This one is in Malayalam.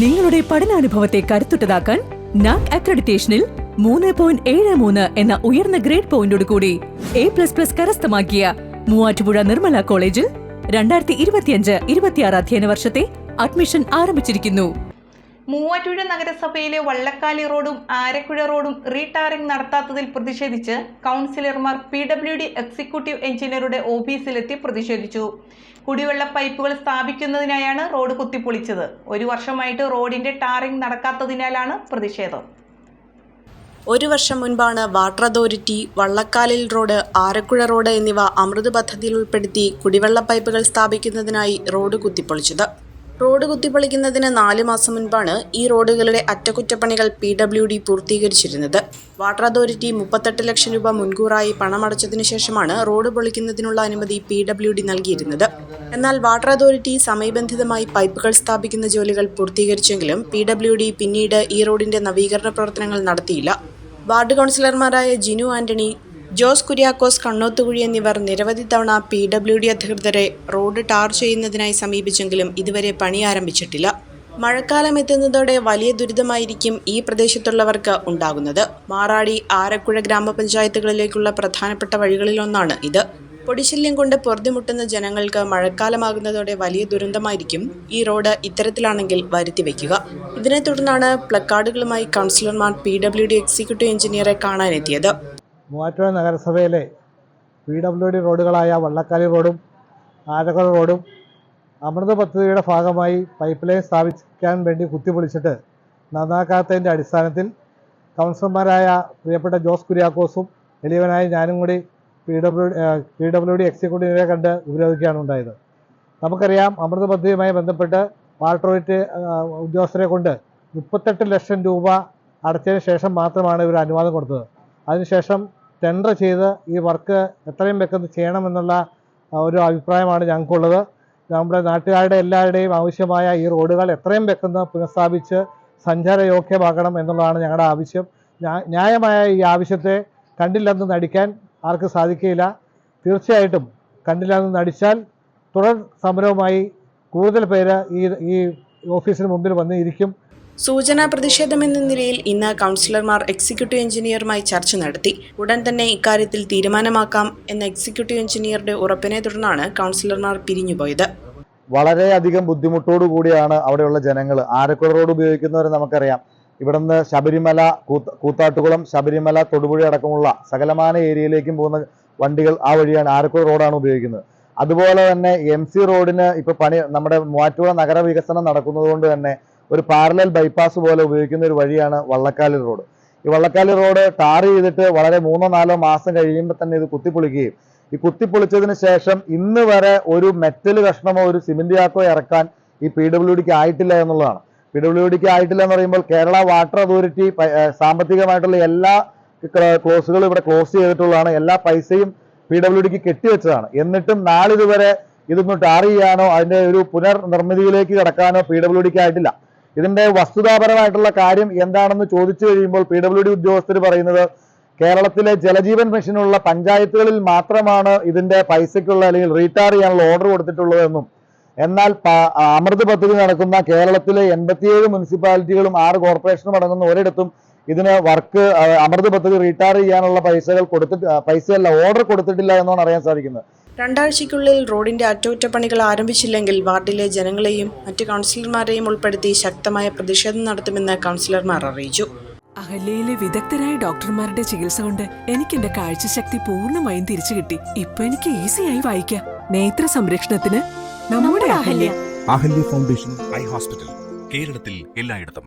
നിങ്ങളുടെ പഠനാനുഭവത്തെ കരുത്തുറ്റതാക്കാൻ നാക് അക്രഡിറ്റേഷനിൽ മൂന്ന് പോയിന്റ് ഏഴ് മൂന്ന് എന്ന ഉയർന്ന ഗ്രേഡ് പോയിന്റോട് കൂടി എ പ്ലസ് പ്ലസ് കരസ്ഥമാക്കിയ മൂവാറ്റുപുഴ നിർമ്മല കോളേജിൽ രണ്ടായിരത്തി ഇരുപത്തിയഞ്ച് ഇരുപത്തിയാറ് അധ്യയന വർഷത്തെ അഡ്മിഷൻ ആരംഭിച്ചിരിക്കുന്നു. മൂവാറ്റുപുഴ നഗരസഭയിലെ വള്ളക്കാലി റോഡും ആരക്കുഴ റോഡും റീടാറിംഗ് നടത്താത്തതിൽ പ്രതിഷേധിച്ച് കൗൺസിലർമാർ പി ഡബ്ല്യു ഡി എക്സിക്യൂട്ടീവ് എഞ്ചിനീയറുടെ ഓഫീസിലെത്തി പ്രതിഷേധിച്ചു. കുടിവെള്ള പൈപ്പുകൾ സ്ഥാപിക്കുന്നതിനായാണ് റോഡ് കുത്തിപ്പൊളിച്ചത്. ഒരു വർഷമായിട്ട് റോഡിന്റെ ടാറിംഗ് നടക്കാത്തതിനാലാണ് പ്രതിഷേധം. ഒരു വർഷം മുൻപാണ് വാട്ടർ അതോറിറ്റി വള്ളക്കാലിൽ റോഡ് ആരക്കുഴ റോഡ് എന്നിവ അമൃത് പദ്ധതിയിൽ ഉൾപ്പെടുത്തി കുടിവെള്ള പൈപ്പുകൾ സ്ഥാപിക്കുന്നതിനായി റോഡ് കുത്തിപ്പൊളിച്ചത്. റോഡ് കുത്തിപ്പൊളിക്കുന്നതിന് നാല് മാസം മുൻപാണ് ഈ റോഡുകളുടെ അറ്റകുറ്റപ്പണികൾ പി ഡബ്ല്യു ഡി പൂർത്തീകരിച്ചിരുന്നത്. വാട്ടർ അതോറിറ്റി മുപ്പത്തെട്ട് ലക്ഷം രൂപ മുൻകൂറായി പണമടച്ചതിനു ശേഷമാണ് റോഡ് പൊളിക്കുന്നതിനുള്ള അനുമതി പി ഡബ്ല്യു ഡി നൽകിയിരുന്നത്. എന്നാൽ വാട്ടർ അതോറിറ്റി സമയബന്ധിതമായി പൈപ്പുകൾ സ്ഥാപിക്കുന്ന ജോലികൾ പൂർത്തീകരിച്ചെങ്കിലും പി ഡബ്ല്യു ഡി പിന്നീട് ഈ റോഡിന്റെ നവീകരണ പ്രവർത്തനങ്ങൾ നടത്തിയില്ല. വാർഡ് കൗൺസിലർമാരായ ജിനു ആന്റണി ജോസ് കുര്യാക്കോസ് കണ്ണോത്തുകുഴി എന്നിവർ നിരവധി തവണ പി ഡബ്ല്യു ഡി അധികൃതരെ റോഡ് ടാർ ചെയ്യുന്നതിനായി സമീപിച്ചെങ്കിലും ഇതുവരെ പണി ആരംഭിച്ചിട്ടില്ല. മഴക്കാലം എത്തുന്നതോടെ വലിയ ദുരിതമായിരിക്കും ഈ പ്രദേശത്തുള്ളവർക്ക് ഉണ്ടാകുന്നത്. മാറാടി ആരക്കുഴ ഗ്രാമപഞ്ചായത്തുകളിലേക്കുള്ള പ്രധാനപ്പെട്ട വഴികളിലൊന്നാണ് ഇത്. പൊടിശല്യം കൊണ്ട് പൊറുതിമുട്ടുന്ന ജനങ്ങൾക്ക് മഴക്കാലമാകുന്നതോടെ വലിയ ദുരന്തമായിരിക്കും ഈ റോഡ് ഇത്തരത്തിലാണെങ്കിൽ വരുത്തിവെക്കുക ഇതിനെ തുടർന്നാണ് പ്ലക്കാർഡുകളുമായി കൗൺസിലർമാർ പി ഡബ്ല്യു ഡി എക്സിക്യൂട്ടീവ് എഞ്ചിനീയറെ കാണാനെത്തിയത്. മൂവാറ്റുപുഴ നഗരസഭയിലെ പി ഡബ്ല്യു ഡി റോഡുകളായ വള്ളക്കാലി റോഡും ആരക്കുഴ റോഡും അമൃത പദ്ധതിയുടെ ഭാഗമായി പൈപ്പ് ലൈൻ സ്ഥാപിക്കാൻ വേണ്ടി കുത്തിപൊളിച്ചിട്ട് നന്നാക്കാത്തതിന്റെ അടിസ്ഥാനത്തിൽ കൗൺസിലർമാരായ പ്രിയപ്പെട്ട ജോസ് കുര്യാക്കോസും എളിയവനായ ഞാനും കൂടി P W P W D എക്സിക്യൂട്ടീവിനെ കണ്ട് ഉപരോധിക്കുകയാണ് ഉണ്ടായത്. നമുക്കറിയാം അമൃത പദ്ധതിയുമായി ബന്ധപ്പെട്ട് വാട്ടർ ഉദ്യോഗസ്ഥരെ കൊണ്ട് മുപ്പത്തെട്ട് ലക്ഷം രൂപ അടച്ചതിന് ശേഷം മാത്രമാണ് ഇവർ അനുവാദം കൊടുത്തത്. അതിനുശേഷം ടെൻഡർ ചെയ്ത് ഈ വർക്ക് എത്രയും പെട്ടെന്ന് ചെയ്യണമെന്നുള്ള ഒരു അഭിപ്രായമാണ് ഞങ്ങൾക്കുള്ളത്. നമ്മുടെ നാട്ടുകാരുടെ എല്ലാവരുടെയും ആവശ്യമായ ഈ റോഡുകൾ എത്രയും പെട്ടെന്ന് പുനഃസ്ഥാപിച്ച് സഞ്ചാരയോഗ്യമാക്കണം എന്നുള്ളതാണ് ഞങ്ങളുടെ ആവശ്യം. ന്യാ- ന്യായമായ ഈ ആവശ്യത്തെ കണ്ടില്ലെന്ന് നടിക്കാൻ ആർക്കും സാധിക്കില്ല തീർച്ചയായിട്ടും കണ്ടില്ലെന്ന് നടിച്ചാൽ തുടർ സമരവുമായി കൂടുതൽ പേര് ഈ ഈ ഓഫീസിന് മുമ്പിൽ വന്ന് ഇരിക്കും. സൂചനാ പ്രതിഷേധം എന്ന നിലയിൽ ഇന്ന് കൗൺസിലർമാർ എക്സിക്യൂട്ടീവ് എഞ്ചിനീയറുമായി ചർച്ച നടത്തി. ഉടൻ തന്നെ ഇക്കാര്യത്തിൽ തീരുമാനമാക്കാം എന്ന എക്സിക്യൂട്ടീവ് എഞ്ചിനീയറുടെ ഉറപ്പിനെ തുടർന്നാണ് കൗൺസിലർമാർ പിരിഞ്ഞുപോയത്. വളരെയധികം ബുദ്ധിമുട്ടോടു കൂടിയാണ് അവിടെയുള്ള ജനങ്ങൾ ആരക്കുഴ റോഡ് ഉപയോഗിക്കുന്നവരെ നമുക്കറിയാം. ഇവിടുന്ന് ശബരിമല കൂത്ത കൂത്താട്ടുകുളം ശബരിമല തൊടുപുഴ അടക്കമുള്ള സകലമാന ഏരിയയിലേക്കും പോകുന്ന വണ്ടികൾ ആ വഴിയാണ് ആരക്കുഴ റോഡാണ് ഉപയോഗിക്കുന്നത്. അതുപോലെ തന്നെ എം സി റോഡിന് ഇപ്പൊ പണി നമ്മുടെ മൂവാറ്റുപുഴ നഗരവികസനം നടക്കുന്നത് കൊണ്ട് തന്നെ ഒരു പാരലൽ ബൈപ്പാസ് പോലെ ഉപയോഗിക്കുന്ന ഒരു വഴിയാണ് വള്ളക്കാലി റോഡ് ഈ വള്ളക്കാലി റോഡ് ടാർ ചെയ്തിട്ട് വളരെ മൂന്നോ നാലോ മാസം കഴിയുമ്പോൾ തന്നെ ഇത് കുത്തിപ്പൊളിക്കുകയും. ഈ കുത്തിപ്പൊളിച്ചതിന് ശേഷം ഇന്ന് വരെ ഒരു മെറ്റൽ കഷ്ണമോ ഒരു സിമെന്റ് ചാക്കോ ഇറക്കാൻ ഈ പി ഡബ്ല്യു ഡിക്ക് ആയിട്ടില്ല എന്നുള്ളതാണ്. പി ഡബ്ല്യു ഡിക്ക് ആയിട്ടില്ല എന്ന് പറയുമ്പോൾ കേരള വാട്ടർ അതോറിറ്റി സാമ്പത്തികമായിട്ടുള്ള എല്ലാ ക്ലോസുകളും ഇവിടെ ക്ലോസ് ചെയ്തിട്ടുള്ളതാണ്. എല്ലാ പൈസയും പി ഡബ്ല്യു ഡിക്ക് കെട്ടിവെച്ചതാണ് എന്നിട്ടും നാളിതുവരെ ഇതൊന്ന് ടാർ ചെയ്യാനോ അതിന്റെ ഒരു പുനർനിർമ്മിതിയിലേക്ക് കടക്കാനോ പി ഡബ്ല്യു ഡിക്ക് ആയിട്ടില്ല. ഇതിന്റെ വസ്തുതാപരമായിട്ടുള്ള കാര്യം എന്താണെന്ന് ചോദിച്ചു കഴിയുമ്പോൾ പി ഡബ്ല്യു ഡി ഉദ്യോഗസ്ഥർ പറയുന്നത് കേരളത്തിലെ ജലജീവൻ മിഷനുള്ള പഞ്ചായത്തുകളിൽ മാത്രമാണ് ഇതിന്റെ പൈസയ്ക്കുള്ള അല്ലെങ്കിൽ റീടാർ ചെയ്യാനുള്ള ഓർഡർ കൊടുത്തിട്ടുള്ളതെന്നും എന്നാൽ അമൃത് പദ്ധതി നടക്കുന്ന കേരളത്തിലെ എൺപത്തിയേഴ് മുനിസിപ്പാലിറ്റികളും ആറ് കോർപ്പറേഷനും അടങ്ങുന്ന ഒരിടത്തും ഇതിന് വർക്ക് അമൃത് പദ്ധതി റീടാർ ചെയ്യാനുള്ള പൈസകൾ കൊടുത്തിട്ട് പൈസയല്ല ഓർഡർ കൊടുത്തിട്ടില്ല എന്നാണ് അറിയാൻ സാധിക്കുന്നത്. രണ്ടാഴ്ചയ്ക്കുള്ളിൽ റോഡിന്റെ അറ്റകുറ്റപ്പണികൾ ആരംഭിച്ചില്ലെങ്കിൽ വാർഡിലെ ജനങ്ങളെയും മറ്റ് കൗൺസിലർമാരെയും ഉൾപ്പെടുത്തി ശക്തമായ പ്രതിഷേധം നടത്തുമെന്ന് കൗൺസിലർമാർ അറിയിച്ചു. അഹല്യയിലെ വിദഗ്ധരായ ഡോക്ടർമാരുടെ ചികിത്സ കൊണ്ട് എനിക്ക് എന്റെ കാഴ്ചശക്തി പൂർണമായും തിരിച്ചു കിട്ടി. ഇപ്പൊ എനിക്ക് ഈസിയായി വായിക്കാം. നേത്ര സംരക്ഷണത്തിന് നമ്മുടെ Ahalya. Ahalya foundation eye hospital കേരളത്തിൽ എല്ലായിടത്തും.